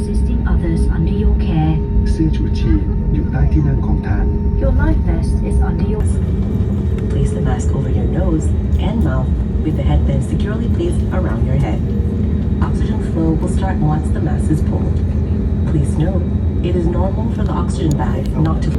assisting others under your care. Your life vest is under your place the mask over your nose and mouth with the headband securely placed around your head. Oxygen flow will start once the mask is pulled. Please note it is normal for the oxygen bag not to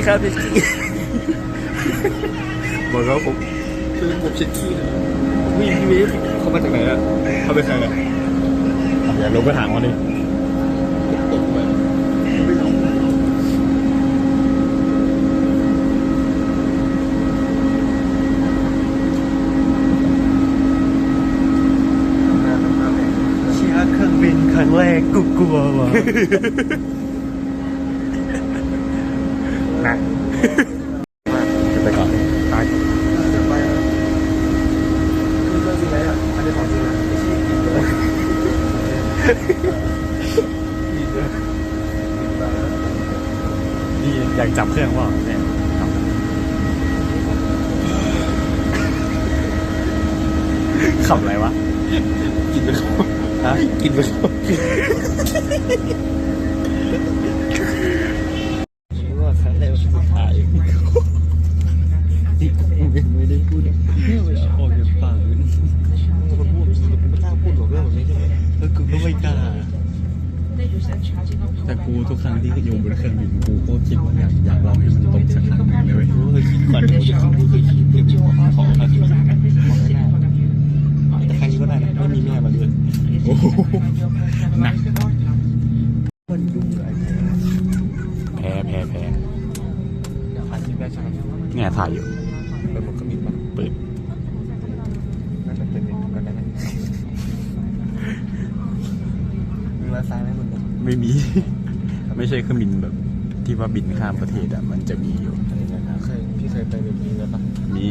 กี้ครับเช็ดกี้บอกเขาผมคือผมเช็ดกี้นะวิ่งพี่วิทเขามาจากไหนอะเขาเป็นใครอะอย่าลงไปถามเขาดิตกไปไม่ยอมเชียร์เครื่องบินครั้งแรกกูกลัวว่ะ นะจะไปก่อนตายจะไปคือเรื่องจริงไหมอะอันนี้ของจริงนะไม่ใช่กินเลยกินเลยนี่อยากจับเครื่องว่าเนี่ยขับอะไรวะ กินไปเขาฮะกินไปเขา หหนักมันยุ่งอะไรแพ้แพ้แพ้ผ่านที่ได้ใช่ไหมเนี่ยถ่ายอยู่เปิดหมดก็มีปะเปิดน่าจะเป็นกันได้ไหมมีไวไฟไหมมึงไม่มี ไม่ใช่เครื่องบินแบบที่ว่าบินข้ามประเทศอะ มันจะมีอยู่เคยพี่เคยไปแบบนี้แล้วปะมี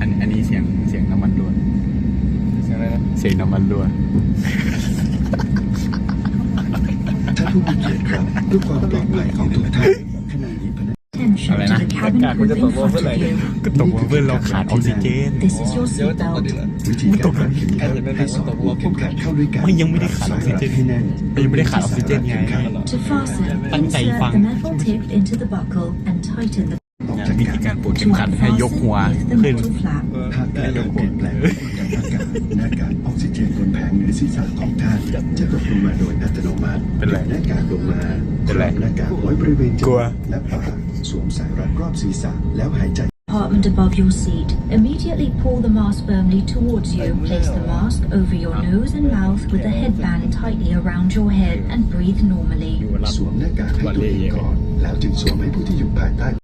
อันอันนี้เสียงเสียงน้ำมันรั่วเสียงอะไรนะเสียงน้ำมันรั่วท่านผู้มีเกียรติครับเพื่อความปลอดภัยของทุกท่านขณะนี้พนัก Attention Alright, to nah. the cabin Agak aku crew in jatuh bawah front pula of ni. you. ก็ตกว่าเพื่อนเราขาดออกซิเจน This is your เดี๋ยวต้องกด seatbelt. ดีละวิธีการรัดเข็มขัดให้สอดหัวเข็มขัดเข้าด้วยกันไม่ยังไม่ได้ขาดออกซิเจน ให้แน่นยังไม่ได้ขาดออกซิเจนไง To fasten, Tăng chạy insert phăng. the metal tip into the buckle and tighten the วิกัธีนการปวดเข็ม to ขัดให้ยก unfasten หัว is the ขึ้น metal flap. หากเกิดการเปลี่ยนแปลงของอากาศหน้ากากออกซิเจนบนแผงเหนือศีรษะของท่านจะตกลงมาโดยอัตโนมัติเป็นไรหน้ากากลงมาเป็นไรครอบหน้ากากไว้บริเวณจกลัมูวกและปากสวมสายรัดรอบศีรษะแล้วหายใจ Compartment above your seat. Immediately pull the mask firmly towards you. Place the mask over your nose and mouth with the headband tightly around your head and breathe normally. สวมหน้ากากให้ตัวเองก่อนแล้วจึงสวมให้ผู้ที่อยู่ภายใต้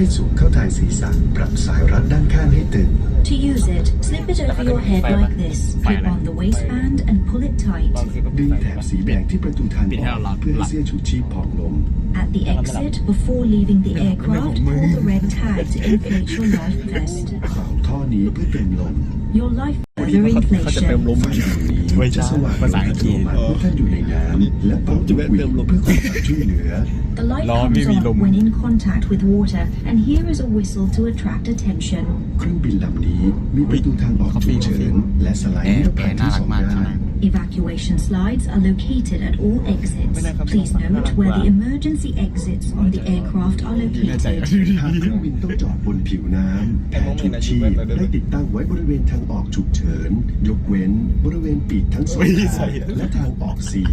ให้สวมเข้าทายศีรษะปรับสายรัดด้านข้างให้ตึง To use it, slip it over your head like this. Clip on the waistband and pull it tight. ตอนคือก็ดึปิดงไฟแถบสีแดงที่ประตูทางออกเพื่อให้เสื้อชูชีพผ่องลง At the exit, before leaving the aircraft, pull the red tag to inflate your life vest. ของท่อนี้เพื่อเติมลม Your life เขาจะเติม inflation. ลมไฟดวงนี้ไม่ใช่จะสว่างภาษาอังกฤษโดยอัตโนมัติเมื่อท่านอยู่ในน้ำ และเป่าลูกหวีดเพื่อขอความช่วยเหลือ The light Lord, comes maybe on lum. when in contact with water, and here is a whistle to attract attention. เครื่องบินลำนี้มีประตูทางออกฉุกเฉินและสไลด์นิรภัยทั้งสองด้าน Evacuation slides are located at all exits. Please note where the emergency exits on the aircraft are located. หากเครื่องบินต้องจอดบนผิวน้ำแผนชูชีพได้ติดตั้งไว้บริเวณทางออกฉุกเฉิน ยกเว้น บริเวณปีกทั้งสองข้างและทางออกสี่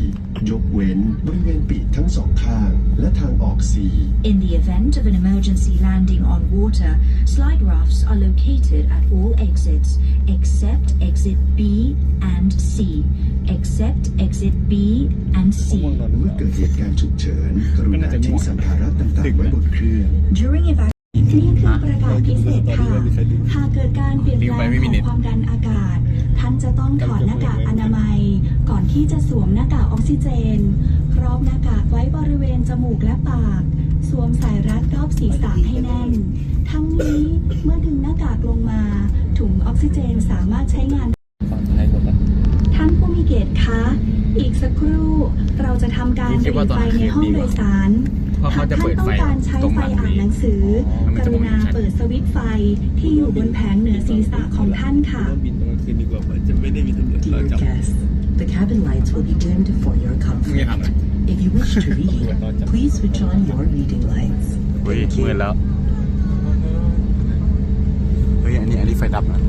ยกเว้น บริเวณปีกทั้งสองข้าง และทางออกสี่ In the event of an emergency landing on water, slide rafts are located at all exits except exit B and C. Except exit B and C. เมื่อเกิดเหตุการณ์ฉุกเฉินกรุณาทิ้งสัมภาระต่างๆไว้บนเครื่อง During evacuation, นี่คือประกาศพิเศษค่ะ หากเกิดการเปลี่ยนแปลงของความดันอากาศ ท่านจะต้องถอดหน้ากากอนามัย ก่อนที่จะสวมหน้ากากออกซิเจน ครอบหน้ากากไว้บริเวณจมูกและปาก สวมสายรัดรอบศีรษะให้แน่น ทั้งนี้เมื่อดึงหน้ากากลงมา ถุงออกซิเจนสามารถใช้งาน ฝั่งไทยหมดละ ท่านผู้มีเกียรติคะ อีกสักครู่เราจะทำการคิเปดลี่ว่ายนตอนไฟในห้องโดยสารเพราะเขาหากจะท่าเปินดต้องไฟการใช้ตรงไฟหลังอ่านหนังสือมันกจะมรุองเห็นณาชัด เปิดสวิตช์ไฟที่อยู่บนแผงเหนือศีรษะของท่านค่ะ บินตรงกลางคืนดีกว่าจะไม่ได้มีตำรวจเรา Dear จับ guests, the cabin lights will be dimmed for your ไม่ comfort. ทำเลย If you wish to read, please switch on your reading lights. เฮ้ย Thank มื you. ดแล้ว เฮ้ย อันนี้ อันนี้ไฟดับนะ